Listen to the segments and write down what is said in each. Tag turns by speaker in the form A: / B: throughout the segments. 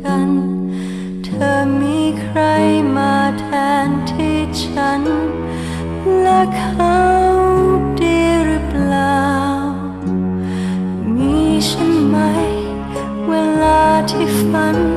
A: กัน เธอมีใครมาแทนที่ฉัน และเขาดีหรือเปล่า มีฉันไหม เวลาที่ฝัน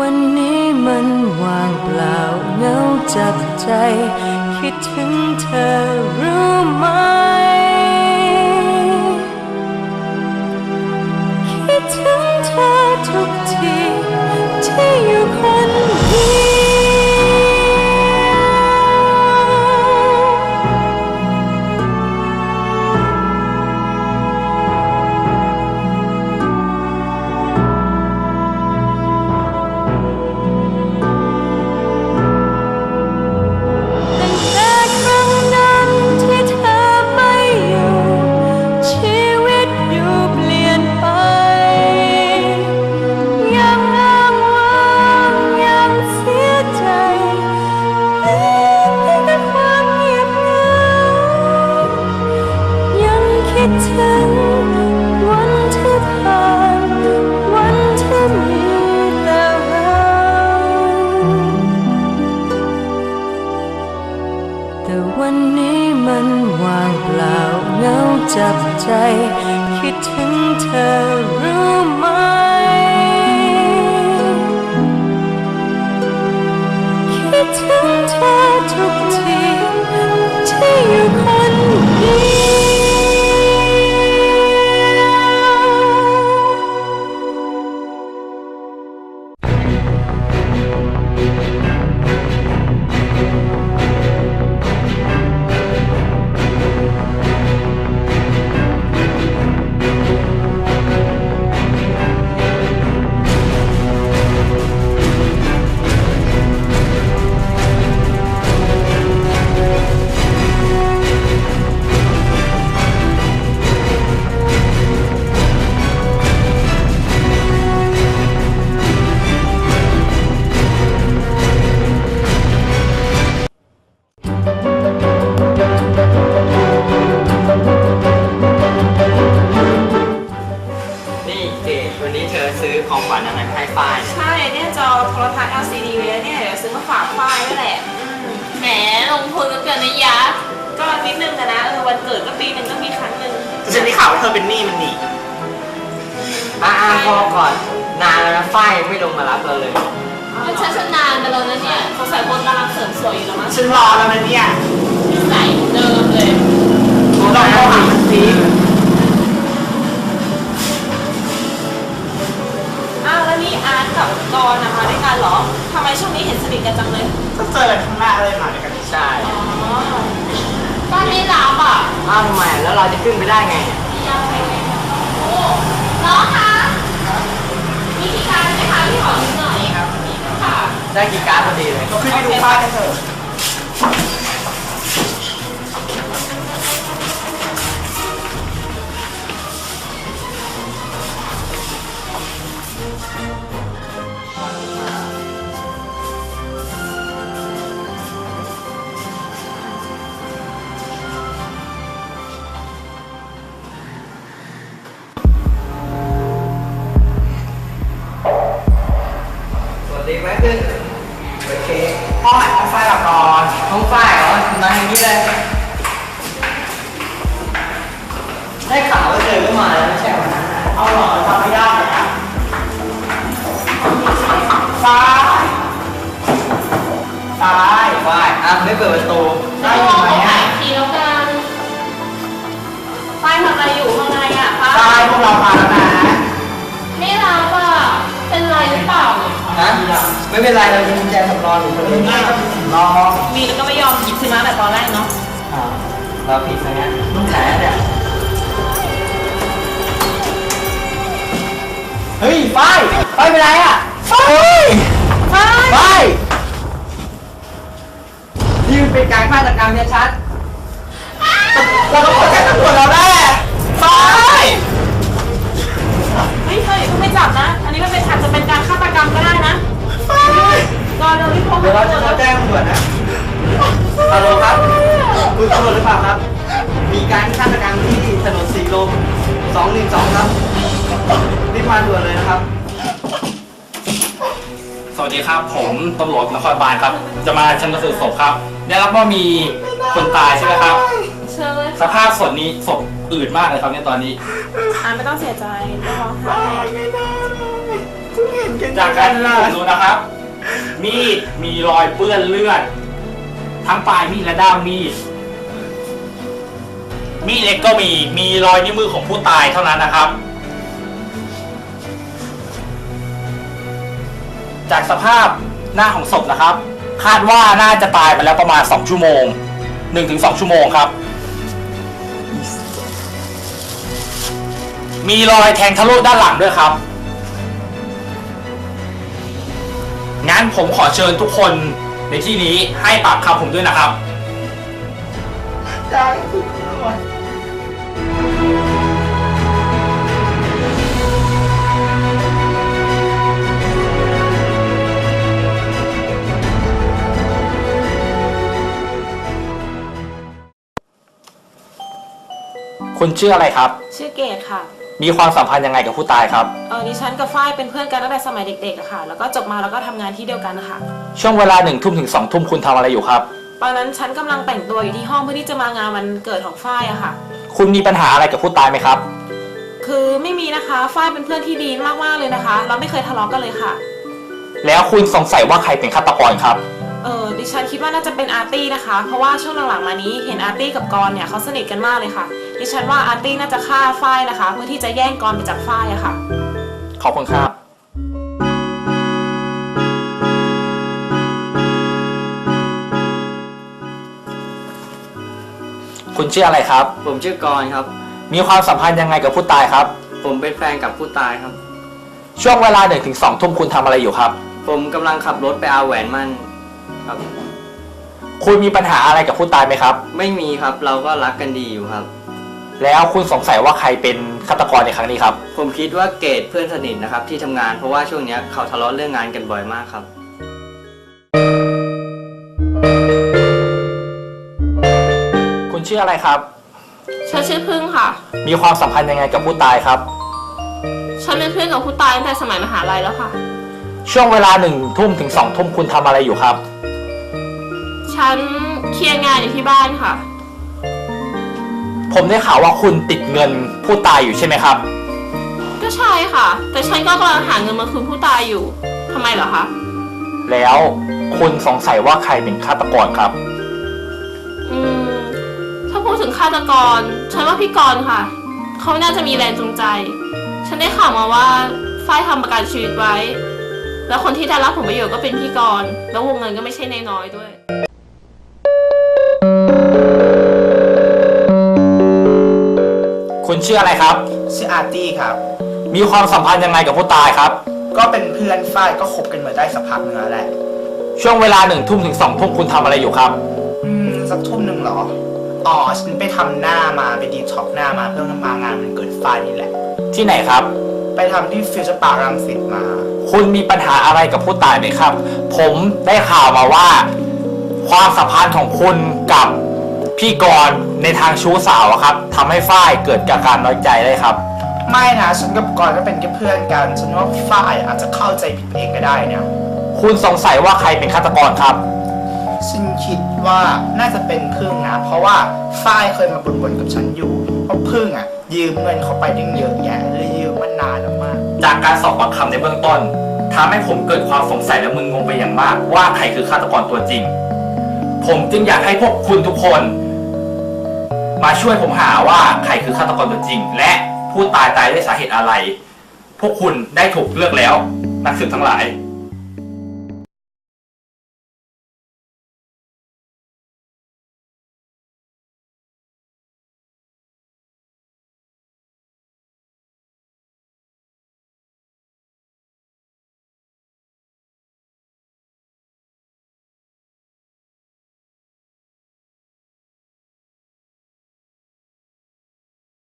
A: วันนี้มันว่างเปล่าเงาจับใจ คิดถึงเธอรู้ไหม แต่วันนี้มันว่างเปล่าเหงาจับใจ คิดถึงเธอ อ
B: ซื้อของขวัญอะไรให้ฝ้ายเนี่ย
C: ใช่เนี่ยจอโทรทัศน์ LCD เลยเนี่ยเดี๋ยวซื้อมาฝากฝ้ายนี่แหละอืม
D: แหมลงทุนกันเกินนะยะ
C: ก็นิดนึงอะนะเออวันเกิดก็ปีหนึ่งก็มีครั้งหนึ่ง
B: แต่ฉันได้ข่าวว่าเธอเป็นหนี้มันหนีอ่าพอก่อนนานแล้วนะฝ้ายยังไม่ลงมารับเราเลย
D: มันชันชนานไปแล้วนะเนี่ย
C: สงสัยคนกำลังเสริมสวยอยู่แล้วมั้ง
B: ฉันรอแล้วนะเนี่ย
D: นิสัยเดิมเลย
B: ลองโทรหามันสิ
C: กับกรณ์อะมาด้วยกันเหรอทำไมช่วงนี้เห็นสนิทกันจังเลย
B: ก็เจอกันข้างหน้าเลยมาด้วยกันใช่
C: อ๋อ
D: บ้านไม่รับอะ
B: อ้าวทำไมแล้วเราจะขึ้นไปได้ไงเนี่ย
D: ยังไงโอ้น้องคะมีที่การไหมคะที่ขอยืมหน่อยครับค่ะ
B: ได้กี่การ์ดพอดีเลย
C: ขึ้นไปดูฝ้ายกันเถอะ
B: สวัสดีแม่ขึ้นโอเคพ่อหันทางฝ้ายเราก่อนท้องฝ้ายเหรอมาอย่างนี้เลยได้ข่าวว่าเจอก็มาแล้วไม่ใช่วันนั้นน่ะเอาหรอทำไม่ได้เลยอะฟ้าฝ้ายฝ้ายอะไม่เปิดประตู
D: จะมองเขาหาอีกทีแล้วกัน
C: ฝ้ายทำอะไรอยู่ข้างในอะฝ้า
B: ฝ้ายยพวกเรามาแล้วนะ
D: นี่ย
B: ฮะไม่เป็นไรเรามีกุญแจสำรองอยู่คนนี้รอ
C: มีแล้วก็ไม่ยอมหยิบขึ้นมาแต่ตอนแรกเนาะ
B: อ่าเราผิดนะเนี่ยต้องแฉเนี่ยเฮ้ยฝ้ายฝ้ายเป็นไรอะฝ้ายฝ้ายฝ้ายนี่มันเป็นการฆาตกรรมเนี่ยชัดเราต้องขอแจ้งตำรวจเราได้ฝ้าย
C: เฮ้ยเฮ้ยคุณไม่ จับนะ อันนี้มันเป็นอาจจะเป็นการฆาตกรรมก็ได้นะก็เดี๋ยวรีบโทร
B: เดี๋ยวเรา
C: หา
B: จะ
C: ตำร
B: โท
C: ว
B: ร
C: จ
B: แจ้งตำรวจนะฮัลโหลครับ คุณตำรวจหรือเปล่าครับ มีการฆาตกรรมที่ถนนสีลม212 ครับ รีบมาด่วนเลยนะครับ
E: สวัสดีครับ ผมตำรวจนครบาลครับ จะมาชันสูตรศพครับ ได้รับว่ามีคนตายใช่ไหมครับ
C: เชิญเลย
E: สภาพศพนี้ศพอืดมากเลยครับเนี่ยตอนนี้
C: อ่านไม่ต้องเสียใจไม่ร้องไห้
E: จากการที่ผมดูนะครับ มีดมีรอยเปื้อนเลือด ทั้งปลายมีดและด้ามมีด มีดเล็กก็มีมีรอยนิ้วมือของผู้ตายเท่านั้นนะครับ จากสภาพหน้าของศพนะครับ คาดว่าน่าจะตายไปแล้วประมาณ 2 ชั่วโมง 1-2 ชั่วโมงครับมีรอยแทงทะลุด้านหลังด้วยครับ นผมขอเชิญทุกคนในที่นี้ให้ปากคำผมด้วยนะครับคุณชื่ออะไรครับ
C: ชื่อเกดค่ะ
E: มีความสัมพันธ์ยังไงกับผู้ตายครับ
C: เออดิฉันกับฝ้ายเป็นเพื่อนกันตั้งแต่สมัยเด็กๆอะค่ะ แล้วก็จบมาแล้วก็ทำงานที่เดียวกันนะคะ
E: ช่วงเวลาหนึ่งทุ่มถึงสองทุ่มคุณทำอะไรอยู่ครับ
C: ตอนนั้นฉันกำลังแต่งตัวอยู่ที่ห้องเพื่อที่จะมางานวันเกิดของฝ้ายอะค่ะ
E: คุณมีปัญหาอะไรกับผู้ตายไหมครับ
C: คือไม่มีนะคะฝ้ายเป็นเพื่อนที่ดีมากๆเลยนะคะ เราไม่เคยทะเลาะกันเลยค่ะ
E: แล้วคุณสงสัยว่าใครเป็นฆาตกรครับ
C: เออ ดิฉันคิดว่าน่าจะเป็นอาร์ตี้นะคะ เพราะว่าช่วงหลังๆมานี้เห็นอาร์ตี้กับกรณ์เนี่ยเขาสนิทกันมากเลยค่ะ ดิฉันว่าอาร์ตี้น่าจะฆ่าฝ้ายนะคะ เพื่อที่จะแย่งกรณ์ไปจากฝ้ายอะค่ะ
E: ขอบคุณครับ คุณชื่ออะไรครับ
B: ผมชื่อกรณ์ครับ
E: มีความสัมพันธ์ยังไงกับผู้ตายครับ
B: ผมเป็นแฟนกับผู้ตายครับ
E: ช่วงเวลาหนึ่งถึงสองทุ่มคุณทำอะไรอยู่ครับ
B: ผมกำลังขับรถไปเอาแหวนมั่น ครับ
E: คุณมีปัญหาอะไรกับผู้ตายไหมครับ
B: ไม่มีครับเราก็รักกันดีอยู่ครับ
E: แล้วคุณสงสัยว่าใครเป็นฆาตกรในครั้งนี้ครับ
B: ผมคิดว่าเกดเพื่อนสนิทนะครับ ที่ทำงานเพราะว่าช่วงเนี้ยเขาทะเลาะเรื่องงานกันบ่อยมากครับ
E: คุณชื่ออะไรครับ
D: ฉันชื่อพึ่งค่ะ
E: มีความสัมพันธ์ยังไงกับผู้ตายครับ
D: ฉันเป็นเพื่อนกับผู้ตายตั้งแต่สมัยมหาลัยแล้วค่ะ
E: ช่วงเวลาหนึ่งทุ่มถึงสองทุ่มคุณทำอะไรอยู่ครับ
D: ฉันเคลียร์งานอยู่ที่บ้านค่ะ
E: ผมได้ข่าวว่าคุณติดเงินผู้ตายอยู่ใช่ไหมครับ
D: ก็ใช่ค่ะ แต่ฉันก็กำลังหาเงินมาคืนผู้ตายอยู่ทำไมเหรอคะ
E: แล้วคุณสงสัยว่าใครเป็นฆาตกรครับ
D: อืม ถ้าพูดถึงฆาตกร ฉันว่าพี่กรณ์ค่ะ เขาน่าจะมีแรงจูงใจ ฉันได้ข่าวมาว่าฝ้ายทำประกันชีวิตไว้ แล้วคนที่ได้รับผลประโยชน์ก็เป็นพี่กรณ์แล้ววงเงินก็ไม่ใช่น้อยๆด้วย
E: ชื่ออะไรครับ
F: ชื่ออาร์ตี้ครับ
E: มีความสัมพันธ์ยังไงกับผู้ตายครับ
F: ก็เป็นเพื่อนฝ้ายก็คบกันมาได้สักพักหนึงแล้วแหละ
E: ช่วงเวลาหนึ่งทุ่มถึงสองทุ่มคุณทำอะไรอยู่ครับ
F: อืมสักทุ่มหนึ่งเหรอ อ๋อฉันไปทำหน้ามาไปดีท็อกหน้ามาเพื่อมางานมันเกิดฝ้ายนี่แหละ
E: ที่ไหนครับ
F: ไปทำที่ฟิวเจอร์ปาร์ครังสิตมา
E: คุณมีปัญหาอะไรกับผู้ตายไหมครับ ผมได้ข่าวมาว่า ความสัมพันธ์ของคุณกับ พี่กรณ์ในทางชู้สาวอะครับทำให้ฝ้ายเกิดกับการน้อยใจได้ครับ
F: ไม่นะฉันกับกรณ์ก็เป็นแค่เพื่อนกัน ฉันว่าฝ้ายอาจจะเข้าใจผิดไปเองก็ได้เนี่ย
E: คุณสงสัยว่าใครเป็นฆาตกรครับ
F: ฉันคิดว่าน่าจะเป็นพึ่งนะ เพราะว่าฝ้ายเคยมาบ่นๆกับฉันอยู่เพราะพึ่งอะ ยืมเงินเขาไปตั้งเยอะแยะเลยยืมมานานแล้วมาก
E: จากการสอบปากคำในเบื้องต้นทำให้ผมเกิดความสงสัยและมึนงงไปอย่างมาก ว่าใครคือฆาตกรตัวจริง ผมจึงอยากให้พวกคุณทุกคน มาช่วยผมหาว่าใครคือฆาตกรตัวจริง และผู้ตายตายด้วยสาเหตุอะไร พวกคุณได้ถูกเลือกแล้ว นักสืบทั้งหลาย